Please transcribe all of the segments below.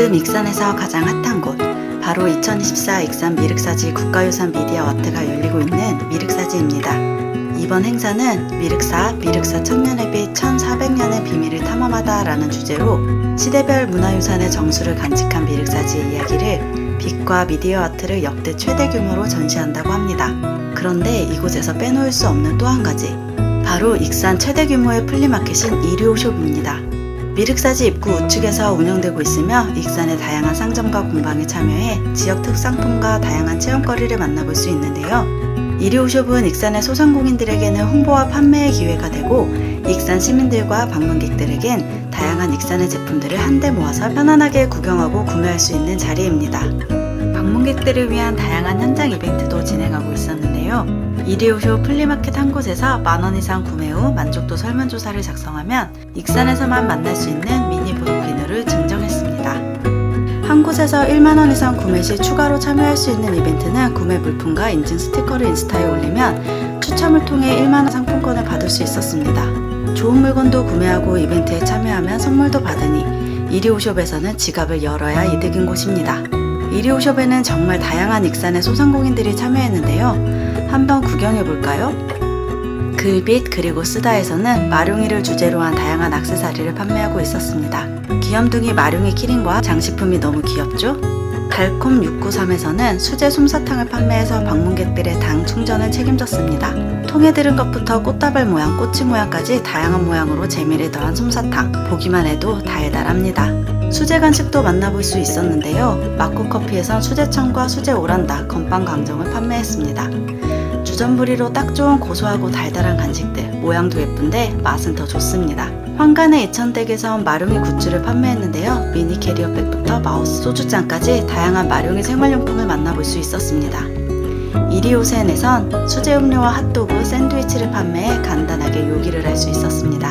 지금 익산에서 가장 핫한 곳 바로 2024 익산 미륵사지 국가유산 미디어 아트가 열리고 있는 미륵사지입니다. 이번 행사는 미륵사, 미륵사 천년의 빛 1400년의 비밀을 탐험하다 라는 주제로 시대별 문화유산의 정수를 간직한 미륵사지의 이야기를 빛과 미디어 아트를 역대 최대 규모로 전시한다고 합니다. 그런데 이곳에서 빼놓을 수 없는 또 한 가지 바로 익산 최대 규모의 플리마켓인 이류쇼입니다. 미륵사지 입구 우측에서 운영되고 있으며 익산의 다양한 상점과 공방에 참여해 지역 특상품과 다양한 체험거리를 만나볼 수 있는데요. 이리오숍은 익산의 소상공인들에게는 홍보와 판매의 기회가 되고 익산 시민들과 방문객들에겐 다양한 익산의 제품들을 한데 모아서 편안하게 구경하고 구매할 수 있는 자리입니다. 방문객들을 위한 다양한 현장 이벤트도 진행하고 있었는데요. 이리오쇼 플리마켓 한 곳에서 만 원 이상 구매 후 만족도 설문조사를 작성하면 익산에서만 만날 수 있는 미니 보도기누를 증정했습니다. 한 곳에서 1만 원 이상 구매 시 추가로 참여할 수 있는 이벤트는 구매 물품과 인증 스티커를 인스타에 올리면 추첨을 통해 1만 원 상품권을 받을 수 있었습니다. 좋은 물건도 구매하고 이벤트에 참여하면 선물도 받으니 이리오숍에서는 지갑을 열어야 이득인 곳입니다. 이리오숍에는 정말 다양한 익산의 소상공인들이 참여했는데요. 한번 구경해 볼까요? 글빛 그리고 쓰다에서는 마룡이를 주제로 한 다양한 악세사리를 판매하고 있었습니다. 귀염둥이 마룡이 키링과 장식품이 너무 귀엽죠? 달콤 693에서는 수제 솜사탕을 판매해서 방문객들의 당 충전을 책임졌습니다. 통에 들은 것부터 꽃다발 모양, 꼬치 모양까지 다양한 모양으로 재미를 더한 솜사탕. 보기만 해도 달달합니다. 수제 간식도 만나볼 수 있었는데요. 마코커피에선 수제청과 수제 오란다, 건빵 강정을 판매했습니다. 주전부리로 딱 좋은 고소하고 달달한 간식들, 모양도 예쁜데 맛은 더 좋습니다. 황간의 이천댁에선 마룡이 굿즈를 판매했는데요. 미니 캐리어백부터 마우스, 소주잔까지 다양한 마룡이 생활용품을 만나볼 수 있었습니다. 이리오센에선 수제 음료와 핫도그, 샌드위치를 판매해 간단하게 요기를 할 수 있었습니다.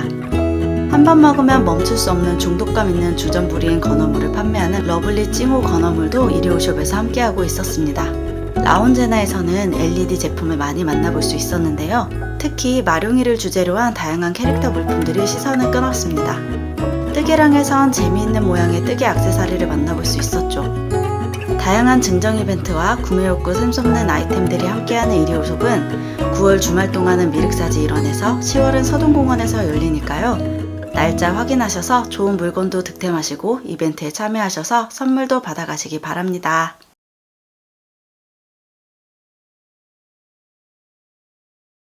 한 번 먹으면 멈출 수 없는 중독감 있는 주전부리인 건어물을 판매하는 러블리 찡호 건어물도 이리오숍에서 함께하고 있었습니다. 라운제나에서는 LED 제품을 많이 만나볼 수 있었는데요. 특히 마룡이를 주제로 한 다양한 캐릭터 물품들이 시선을 끊었습니다. 뜨개랑에선 재미있는 모양의 뜨개 액세서리를 만나볼 수 있었죠. 다양한 증정 이벤트와 구매 욕구 샘솟는 아이템들이 함께하는 이리오숍은 9월 주말 동안은 미륵사지 일원에서 10월은 서동공원에서 열리니까요. 날짜 확인하셔서 좋은 물건도 득템하시고 이벤트에 참여하셔서 선물도 받아가시기 바랍니다.